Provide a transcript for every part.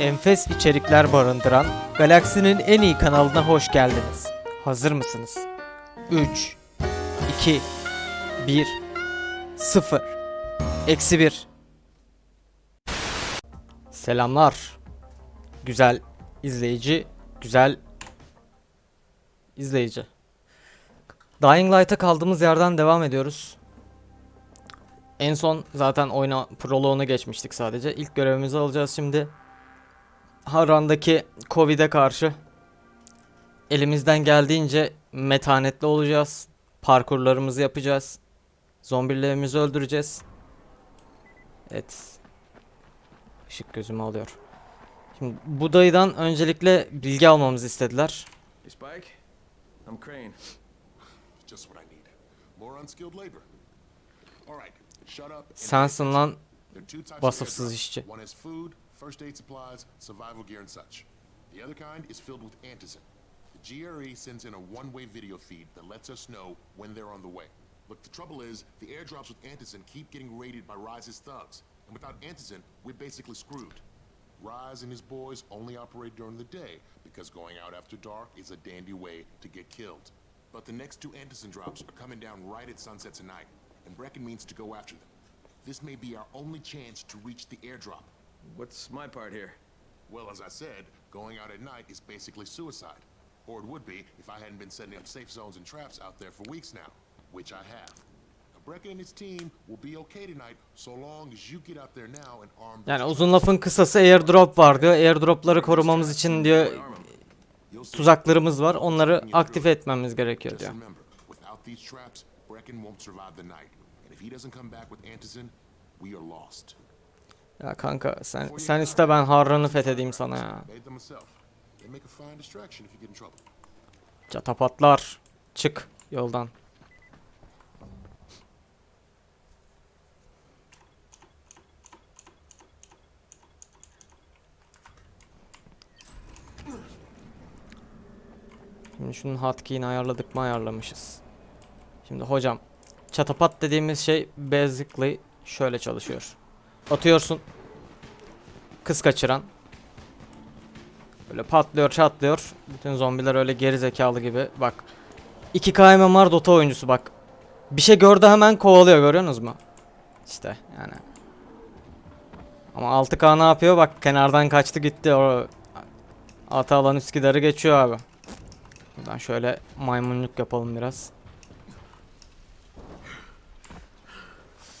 enfes içerikler barındıran Galaksinin en iyi kanalına hoş geldiniz. Hazır mısınız? 3 2 1 0 Eksi 1 Selamlar. Güzel izleyici, güzel izleyici. Dying Light'a kaldığımız yerden devam ediyoruz. En son zaten oyuna proloğunu geçmiştik sadece. İlk görevimizi alacağız şimdi. Harran'daki Covid'e karşı elimizden geldiğince metanetli olacağız. Parkurlarımızı yapacağız. Zombilerimizi öldüreceğiz. Evet. Işık gözümü alıyor. Şimdi bu dayıdan öncelikle bilgi almamızı istediler. Hey, Spike. I'm Crane. Just what I need. More unskilled labor. All right, shut up. Sensin lan airdrops. işçi. One is food, first aid supplies, survival gear, and such. The other kind is filled with antizin. The GRE sends in a one-way video feed that lets us know when they're on the way. Look, the trouble is, the airdrops with antizin keep getting raided by Rise's thugs. And without antizin, we're basically screwed. Rise and his boys only operate during the day because going out after dark is a dandy way to get killed. But the next two antizin drops are coming down right at sunset tonight, and Brecken means to go after them. This may be our only chance to reach the airdrop. What's my part here? Well, as I said, going out at night is basically suicide. Or it would be if I hadn't been setting up safe zones and traps out there for weeks now, which I have. Brecken and his team will be okay tonight so long as you get out there now and arm Yani uzun lafın kısası airdrop var diyor. Airdropları korumamız için diyor tuzaklarımız var. Onları aktive etmemiz gerekiyor diyor. remember, without these traps, Brecken won't survive the night. And if he doesn't come back with antizin, we are lost. Ya kanka sen sen iste ben Harran'ı fethedeyim sana ya. Çatapatlar. Çık yoldan. Şimdi şunun hotkey'ini ayarladık mı ayarlamışız. Şimdi hocam çatapat dediğimiz şey basically şöyle çalışıyor. Atıyorsun. Kız kaçıran. Böyle patlıyor çatlıyor. Bütün zombiler öyle geri zekalı gibi. Bak. 2K MMR Dota oyuncusu bak. Bir şey gördü hemen kovalıyor görüyorsunuz mu? İşte yani. Ama 6K ne yapıyor? Bak kenardan kaçtı gitti. O ata alan Üsküdar'ı geçiyor abi. Buradan şöyle maymunluk yapalım biraz.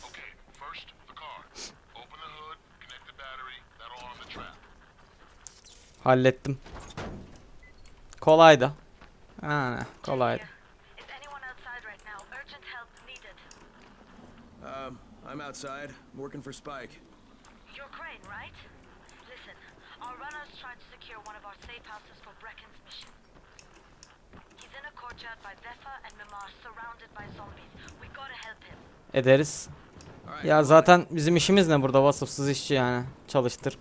Okay, first, the car. Open the hood, connect the battery, that'll arm the trap. Hallettim. Kolaydı. Yani kolaydı. Um, I'm outside, working for Spike. You're Crane, right? Listen, our runners tried to secure one of our safe houses for Brecken's mission. He's in a courtyard by Vefa and Mimar, surrounded by zombies. We gotta help him. Ederiz. Ya zaten bizim işimiz ne burada vasıfsız işçi yani. Çalıştır.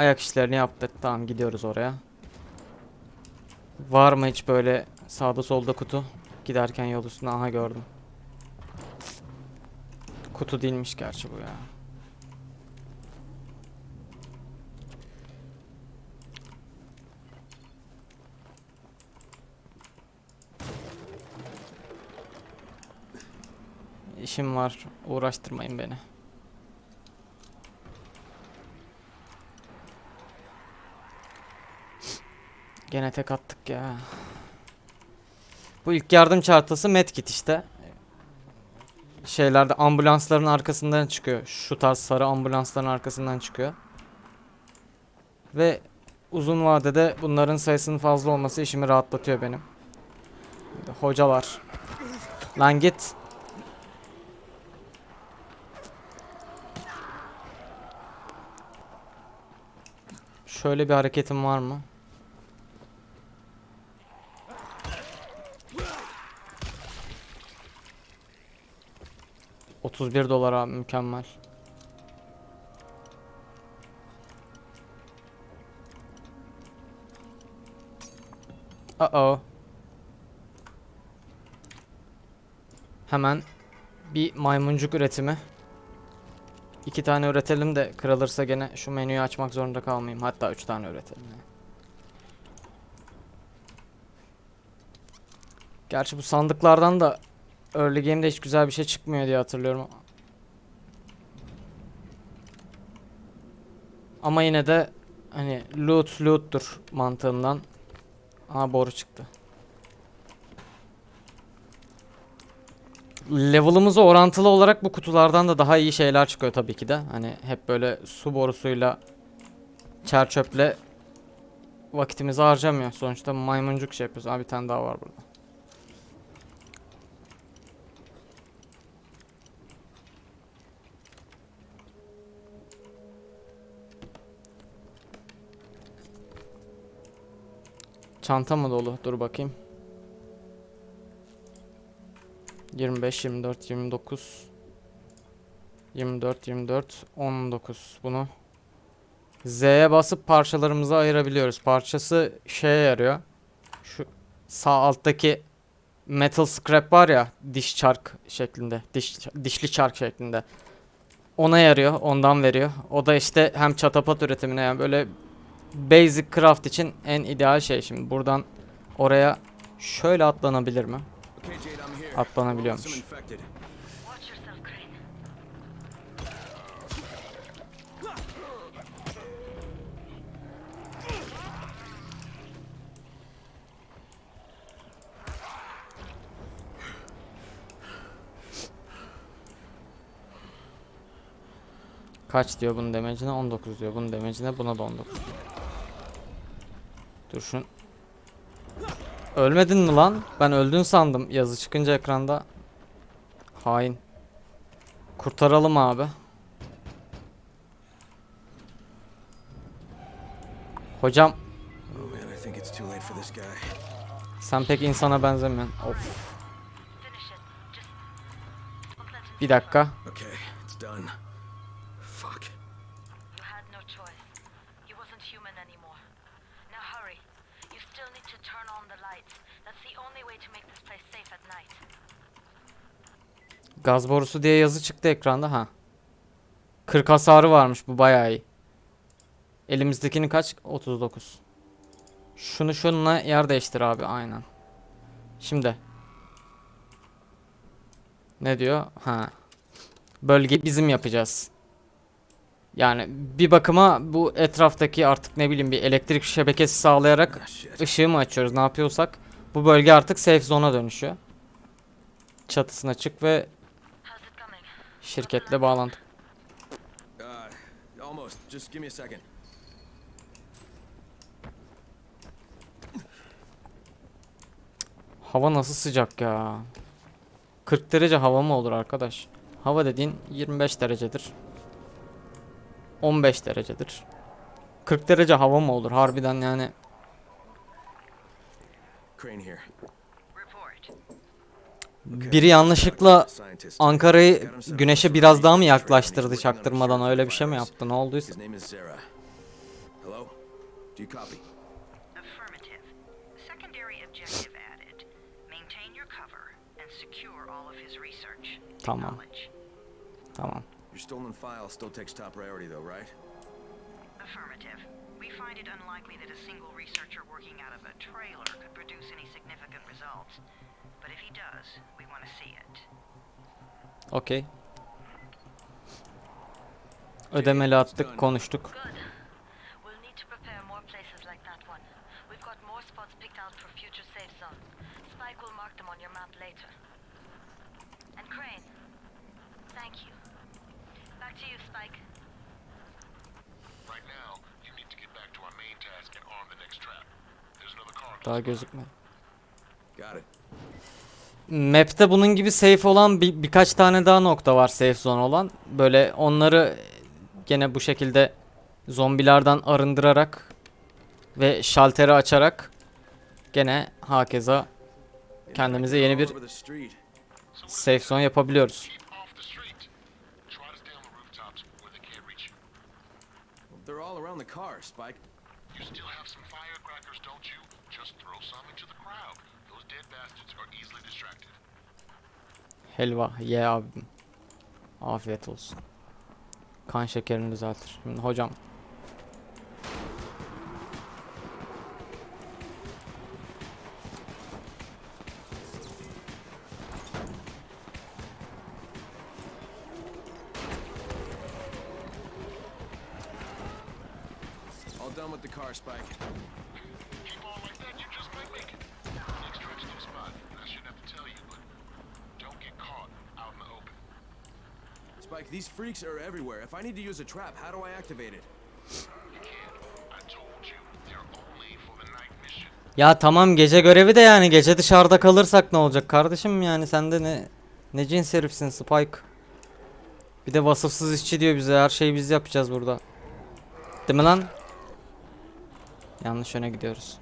Ayak işlerini yaptık. Tamam gidiyoruz oraya. Var mı hiç böyle sağda solda kutu? Giderken yol üstünde aha gördüm. Kutu değilmiş gerçi bu ya. İşim var. Uğraştırmayın beni. Gene tek attık ya. Bu ilk yardım çantası medkit işte. Şeylerde ambulansların arkasından çıkıyor. Şu tarz sarı ambulansların arkasından çıkıyor. Ve uzun vadede bunların sayısının fazla olması işimi rahatlatıyor benim. Hocalar. Lan git. Şöyle bir hareketim var mı? Otuz bir dolar abi mükemmel. Uh oh. Hemen bir maymuncuk üretimi. iki tane üretelim de kırılırsa gene şu menüyü açmak zorunda kalmayayım. Hatta üç tane üretelim. Gerçi bu sandıklardan da early game'de hiç güzel bir şey çıkmıyor diye hatırlıyorum. Ama yine de hani loot loot'tur mantığından. Aa boru çıktı. Level'ımıza orantılı olarak bu kutulardan da daha iyi şeyler çıkıyor tabii ki de. Hani hep böyle su borusuyla çer çöple vakitimizi harcamıyor. Sonuçta maymuncuk şey yapıyoruz. Aa bir tane daha var burada. Çanta mı dolu? Dur bakayım. 25, 24, 29 24, 24, 19 bunu Z'ye basıp parçalarımızı ayırabiliyoruz. Parçası şeye yarıyor. Şu sağ alttaki metal scrap var ya diş çark şeklinde. Diş, dişli çark şeklinde. Ona yarıyor. Ondan veriyor. O da işte hem çatapat üretimine yani böyle basic craft için en ideal şey. Şimdi buradan oraya şöyle atlanabilir mi? Atlanabiliyormuş. Kaç diyor bunun demecine? 19 diyor. Bunun demecine buna da 19. Dur şun. Ölmedin mi lan? Ben öldün sandım yazı çıkınca ekranda. Hain. Kurtaralım abi. Hocam Oh sen pek insana benzemiyorsun. Of. Bir dakika. Okay, Gaz borusu diye yazı çıktı ekranda ha. 40 hasarı varmış bu bayağı iyi. Elimizdekini kaç? 39. Şunu şununla yer değiştir abi aynen. Şimdi. Ne diyor? Ha. Bölge bizim yapacağız. Yani bir bakıma bu etraftaki artık ne bileyim bir elektrik şebekesi sağlayarak ışığı mı açıyoruz ne yapıyorsak bu bölge artık safe zone'a dönüşüyor. Çatısına çık ve? Şirketle bağlantı. Uh, almost. Just give me a second. Hava nasıl sıcak ya. 40 derece hava mı olur arkadaş? Hava dediğin 25 derecedir. 15 derecedir. 40 derece hava mı olur harbiden yani. Crane here. Biri yanlışlıkla. Ankara'yı güneşe biraz daha mı yaklaştırdı çaktırmadan öyle bir şey mi yaptı ne olduysa. Tamam tamam. Your stolen file still takes top priority though, right? Affirmative. We find it unlikely that a single researcher working out of a trailer could produce any significant results. Does, we want to see it. Okey. Ödemeli attık konuştuk. Good. We'll need to prepare more places like that one. We've got more spots picked out for future safe zones. Spike will mark them on your map later. And Crane, thank you. Back to you, Spike. Right now, you need to get back to our main task and arm the next trap. There's another car. Daha gözükmedi. Got it. Map'te bunun gibi safe olan bir, birkaç tane daha nokta var safe zone olan. Böyle onları gene bu şekilde zombilerden arındırarak ve şalteri açarak gene hakeza kendimize yeni bir safe zone yapabiliyoruz. They're all around the car, Spike. You still have some Helva ye abim. Afiyet olsun. kan şekerini düzeltir. Şimdi hocam All done with the car, Spike. Keep on like that, you just might make it. Next trip's no spot, and I shouldn't have to tell you, but don't get caught out in the open. Spike, these freaks are everywhere. If I need to use a trap, how do I activate it? Ya tamam gece görevi de yani gece dışarıda kalırsak ne olacak kardeşim yani sen de ne ne cins herifsin Spike. Bir de vasıfsız işçi diyor bize her şeyi biz yapacağız burada. Değil mi lan? Yanlış yöne gidiyoruz.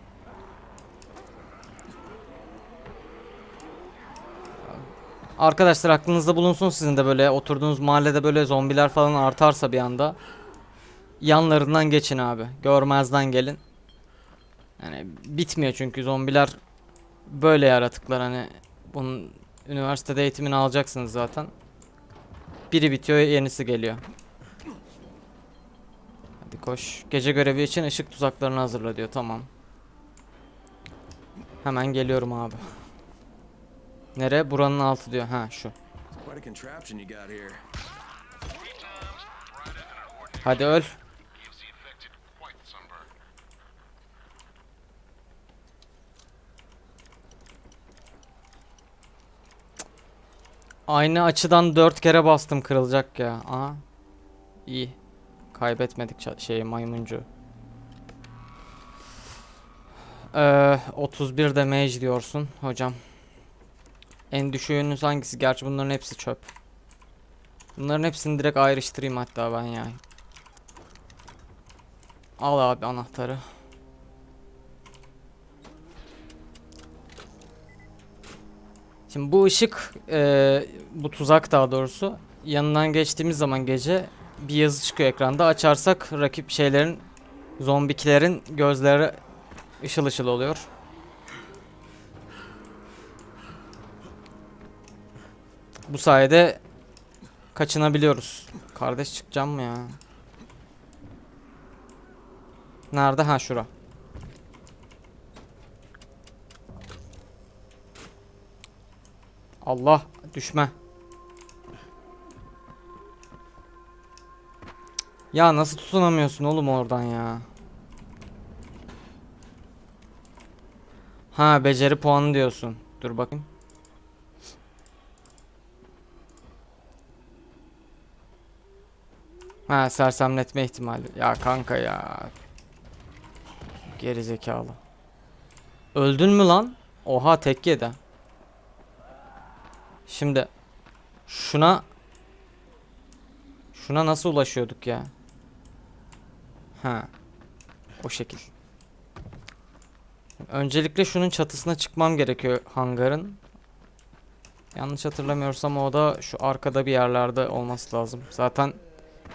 Arkadaşlar aklınızda bulunsun sizin de böyle oturduğunuz mahallede böyle zombiler falan artarsa bir anda yanlarından geçin abi. Görmezden gelin. Yani bitmiyor çünkü zombiler böyle yaratıklar hani bunun üniversitede eğitimini alacaksınız zaten. Biri bitiyor yenisi geliyor. Hadi koş. Gece görevi için ışık tuzaklarını hazırla diyor. Tamam. Hemen geliyorum abi. Nere? Buranın altı diyor. Ha şu. Hadi öl. Aynı açıdan dört kere bastım kırılacak ya. Aha. İyi. Kaybetmedik şeyi maymuncu. Ee, 31 damage diyorsun hocam. En düşüğünüz hangisi? Gerçi bunların hepsi çöp. Bunların hepsini direkt ayrıştırayım hatta ben ya. Al abi anahtarı. Şimdi bu ışık, eee, bu tuzak daha doğrusu yanından geçtiğimiz zaman gece bir yazı çıkıyor ekranda. Açarsak rakip şeylerin, zombikilerin gözleri ışıl ışıl oluyor. Bu sayede kaçınabiliyoruz. Kardeş çıkacağım mı ya? Nerede? Ha şura. Allah düşme. Ya nasıl tutunamıyorsun oğlum oradan ya? Ha beceri puanı diyorsun. Dur bakayım. Ha sersemletme ihtimali. Ya kanka ya. Geri zekalı. Öldün mü lan? Oha tek yedi. Şimdi şuna şuna nasıl ulaşıyorduk ya? Ha. O şekil. Öncelikle şunun çatısına çıkmam gerekiyor hangarın. Yanlış hatırlamıyorsam o da şu arkada bir yerlerde olması lazım. Zaten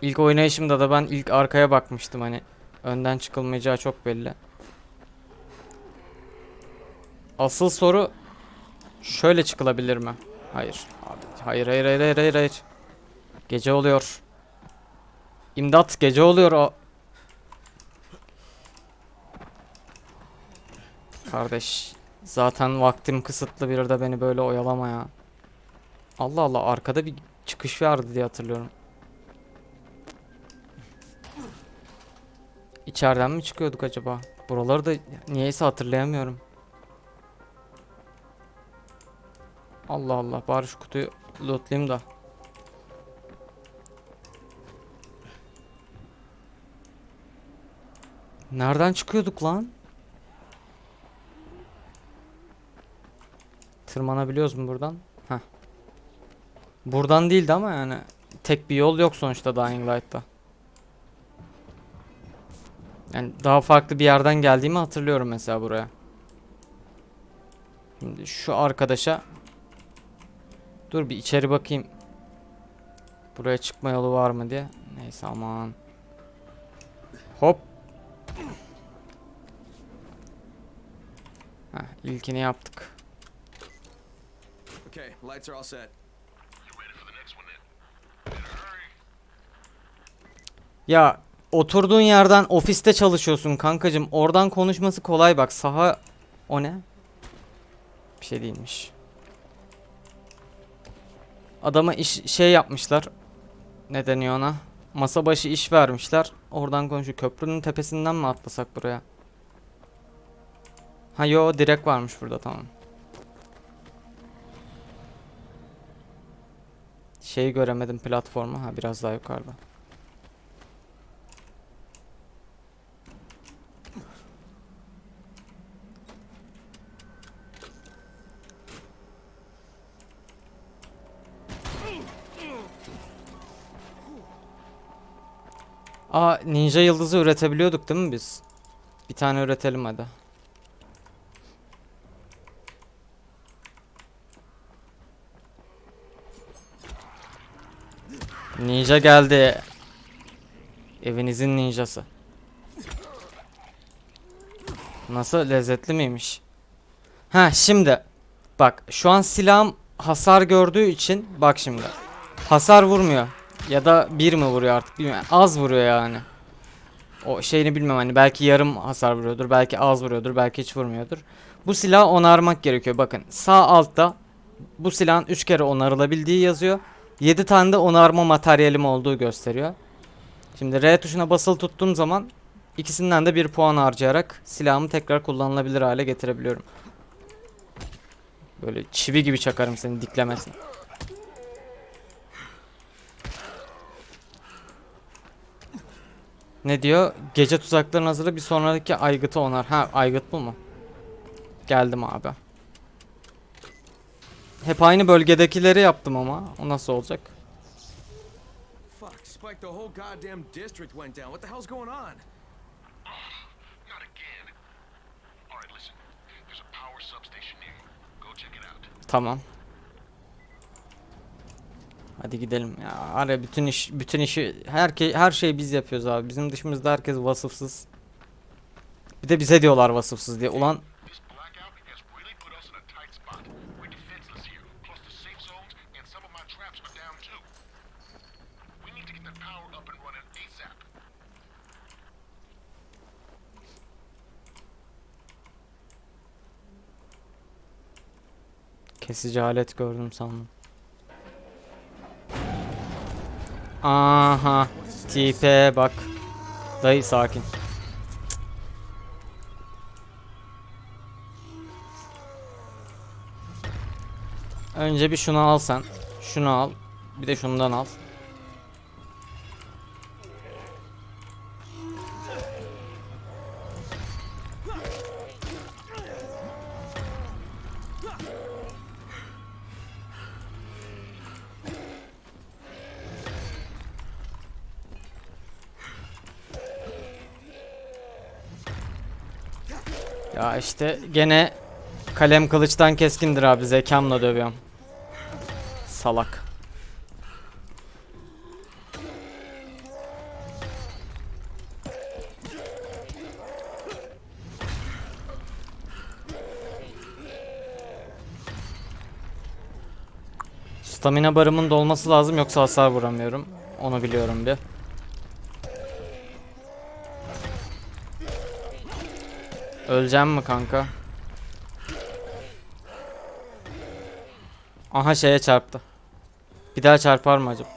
ilk oynayışımda da ben ilk arkaya bakmıştım hani. Önden çıkılmayacağı çok belli. Asıl soru şöyle çıkılabilir mi? Hayır. Abi, hayır hayır hayır hayır hayır hayır. Gece oluyor. İmdat gece oluyor o. Kardeş zaten vaktim kısıtlı bir de beni böyle oyalama ya. Allah Allah arkada bir çıkış vardı diye hatırlıyorum. İçeriden mi çıkıyorduk acaba? Buraları da niyeyse hatırlayamıyorum. Allah Allah bari şu kutuyu lootlayayım da. Nereden çıkıyorduk lan? Tırmanabiliyoruz mu buradan? Heh. Buradan değildi ama yani tek bir yol yok sonuçta Dying Light'ta. Yani daha farklı bir yerden geldiğimi hatırlıyorum mesela buraya. Şimdi şu arkadaşa Dur bir içeri bakayım. Buraya çıkma yolu var mı diye. Neyse aman. Hop. Heh, ilkini yaptık. Okay, lights are all set. You ready for the next one then? Better hurry. Ya oturduğun yerden ofiste çalışıyorsun kankacım. Oradan konuşması kolay bak. Saha o ne? Bir şey değilmiş. Adama iş şey yapmışlar. Ne deniyor ona? Masa başı iş vermişler. Oradan konuşuyor. Köprünün tepesinden mi atlasak buraya? Ha yo direkt varmış burada tamam. Şeyi göremedim platformu. Ha biraz daha yukarıda. Aa ninja yıldızı üretebiliyorduk değil mi biz? Bir tane üretelim hadi. Ninja geldi. Evinizin ninjası. Nasıl lezzetli miymiş? Ha şimdi bak şu an silahım hasar gördüğü için bak şimdi. Hasar vurmuyor. Ya da bir mi vuruyor artık bilmiyorum. Az vuruyor yani. O şeyini bilmem hani belki yarım hasar vuruyordur, belki az vuruyordur, belki hiç vurmuyordur. Bu silahı onarmak gerekiyor. Bakın sağ altta bu silahın 3 kere onarılabildiği yazıyor. 7 tane de onarma materyalim olduğu gösteriyor. Şimdi R tuşuna basılı tuttuğum zaman ikisinden de bir puan harcayarak silahımı tekrar kullanılabilir hale getirebiliyorum. Böyle çivi gibi çakarım seni diklemesin. Ne diyor? Gece tuzaklarını hazırla bir sonraki aygıtı onar. Ha aygıt bu mu? Geldim abi. Hep aynı bölgedekileri yaptım ama. O nasıl olacak? Fuck, Spike, the whole goddamn district went down. What the hell's going on? Not again. Alright, listen. There's a power substation near you. Go check it out. Tamam. Hadi gidelim ya. Ara bütün iş bütün işi her her şeyi biz yapıyoruz abi. Bizim dışımızda herkes vasıfsız. Bir de bize diyorlar vasıfsız diye. Ulan kesici alet gördüm sandım. Aha. Tipe bak. Dayı sakin. Önce bir şunu al sen. Şunu al. Bir de şundan al. İşte gene kalem kılıçtan keskindir abi zekamla dövüyorum. Salak. Stamina barımın dolması lazım yoksa hasar vuramıyorum. Onu biliyorum bir. Öleceğim mi kanka? Aha şeye çarptı. Bir daha çarpar mı acaba?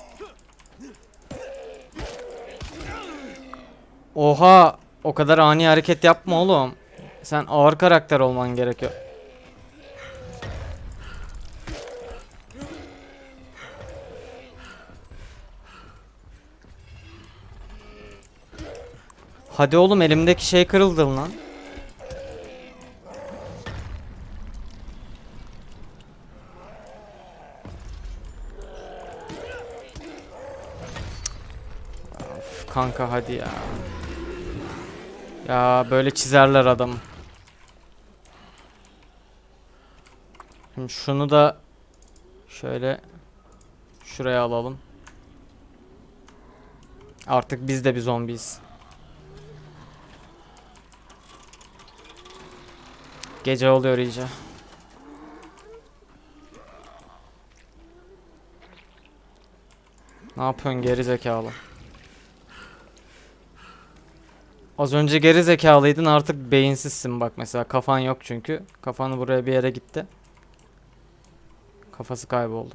Oha! O kadar ani hareket yapma oğlum. Sen ağır karakter olman gerekiyor. Hadi oğlum elimdeki şey kırıldı lan. Kanka hadi ya. Ya böyle çizerler adamı. Şimdi şunu da şöyle şuraya alalım. Artık biz de bir zombiyiz. Gece oluyor iyice. Ne yapıyorsun geri zekalı? Az önce geri zekalıydın artık beyinsizsin bak mesela kafan yok çünkü. Kafanı buraya bir yere gitti. Kafası kayboldu.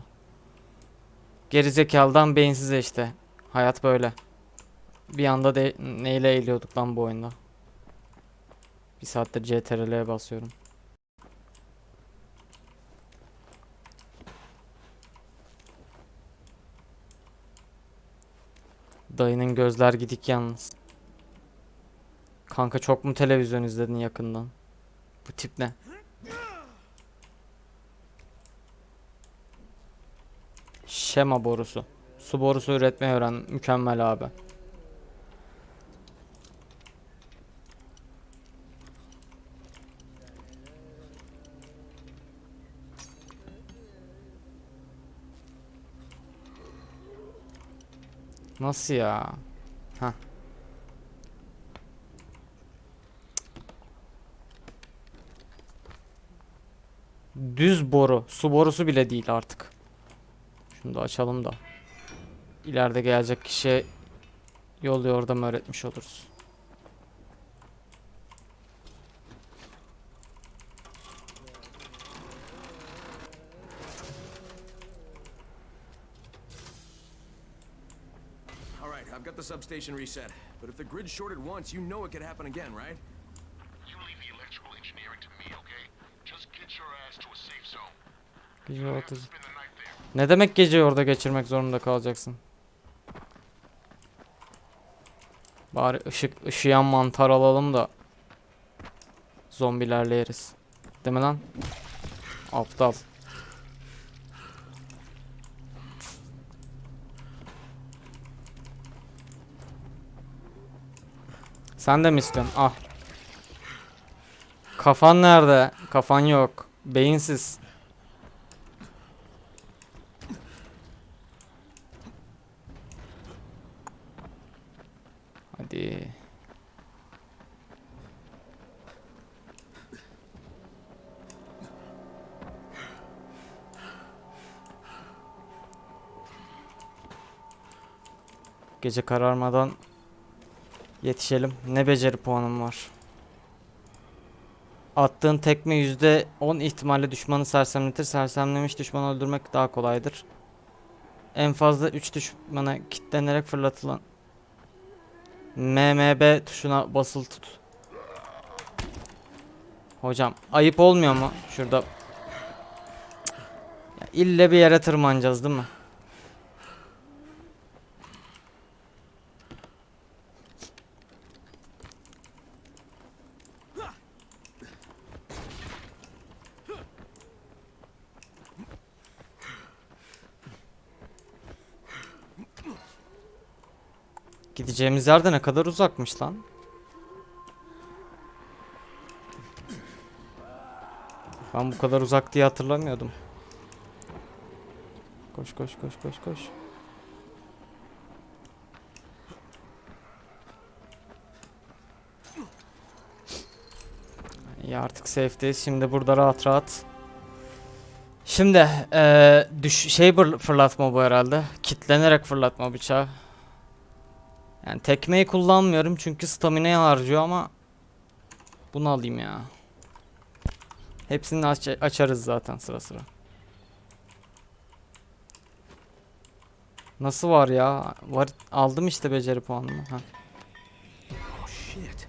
Geri zekalıdan beyinsize işte. Hayat böyle. Bir anda de neyle eğiliyorduk lan bu oyunda. Bir saattir CTRL'ye basıyorum. Dayının gözler gidik yalnız. Kanka çok mu televizyon izledin yakından? Bu tip ne? Şema borusu. Su borusu üretmeyi öğren. Mükemmel abi. Nasıl ya? Hah. Düz boru. Su borusu bile değil artık. Şunu da açalım da. İleride gelecek kişiye yol yordam öğretmiş oluruz. I've got the substation reset. But if the grid's shorted once, you know it could happen again, right? You leave the electrical engineering to me, okay? Just get your ass to a safe zone. Night there. Ne demek geceyi orada geçirmek zorunda kalacaksın? Bari ışık ışıyan mantar alalım da zombilerle yeriz. Değil mi lan? Aptal. Sen de mi istiyorsun? Al. Kafan nerede? Kafan yok. Beyinsiz. Gece kararmadan yetişelim. Ne beceri puanım var? Attığın tekme yüzde 10 ihtimalle düşmanı sersemletir. Sersemlemiş düşmanı öldürmek daha kolaydır. En fazla 3 düşmana kitlenerek fırlatılan MMB tuşuna basılı tut. Hocam ayıp olmuyor mu? Şurada ya ille bir yere tırmanacağız değil mi? Gideceğimiz yerde ne kadar uzakmış lan? Ben bu kadar uzak diye hatırlamıyordum. Koş koş koş koş koş. İyi artık safe'deyiz. Şimdi burada rahat rahat. Şimdi eee düş şey fırlatma bu herhalde. Kitlenerek fırlatma bıçağı. Yani tekmeyi kullanmıyorum çünkü stamina'yı harcıyor ama bunu alayım ya. Hepsini aç açarız zaten sıra sıra. Nasıl var ya? Var aldım işte beceri puanımı. Ha. Oh, shit.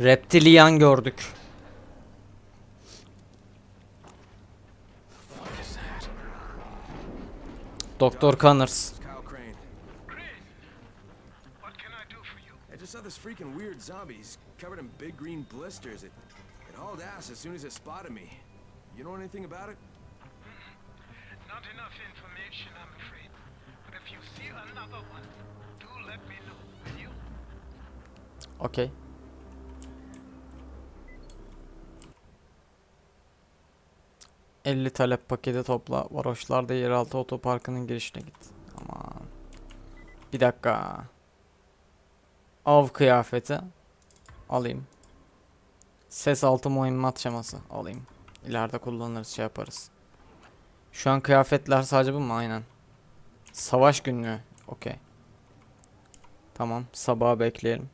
Reptilian gördük. Doktor Connors. It's What can I do for you? I just saw this freaking weird zombie. He's covered in big green blisters. It, it hauled ass as soon as it spotted me. You know anything about it? Not enough information, I'm afraid. But if you see another one, do let me know, will you? Okey. ...50 talep paketi topla. Varoşlarda yeraltı otoparkının girişine git. Aman. Bir dakika. Av kıyafeti. Alayım. Ses altı mühimmat şeması. Alayım. İleride kullanırız şey yaparız. Şu an kıyafetler sadece bu mu? Aynen. Savaş günlüğü. Okey. Tamam. Sabaha bekleyelim.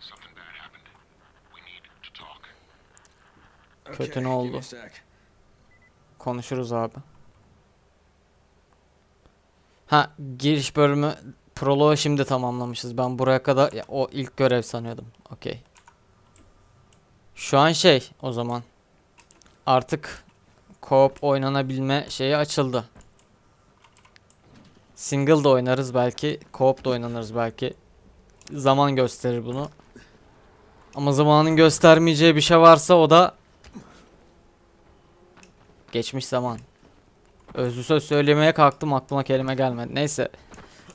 Something bad happened. We need to talk. Kötü ne oldu? Konuşuruz abi. Ha giriş bölümü proloğu şimdi tamamlamışız. Ben buraya kadar ya, o ilk görev sanıyordum. Okey. Şu an şey o zaman. Artık co-op oynanabilme şeyi açıldı. Single da oynarız belki. Co-op da oynanırız belki. Zaman gösterir bunu. Ama zamanın göstermeyeceği bir şey varsa o da Geçmiş zaman. Özlü söz söylemeye kalktım aklıma kelime gelmedi. Neyse.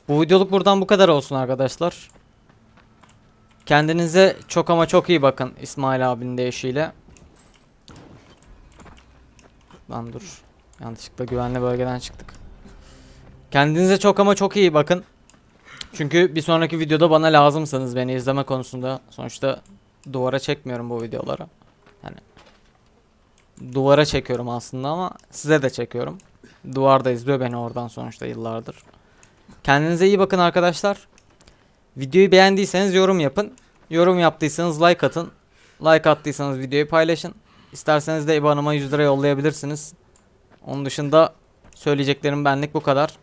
Bu videoluk buradan bu kadar olsun arkadaşlar. Kendinize çok ama çok iyi bakın İsmail abinin deyişiyle. Lan dur. Yanlışlıkla güvenli bölgeden çıktık. Kendinize çok ama çok iyi bakın. Çünkü bir sonraki videoda bana lazımsınız beni izleme konusunda. Sonuçta duvara çekmiyorum bu videoları. Duvara çekiyorum aslında ama size de çekiyorum. Duvar da izliyor beni oradan sonuçta yıllardır. Kendinize iyi bakın arkadaşlar. Videoyu beğendiyseniz yorum yapın. Yorum yaptıysanız like atın. Like attıysanız videoyu paylaşın. İsterseniz de IBAN'ıma 100 lira yollayabilirsiniz. Onun dışında söyleyeceklerim benlik bu kadar.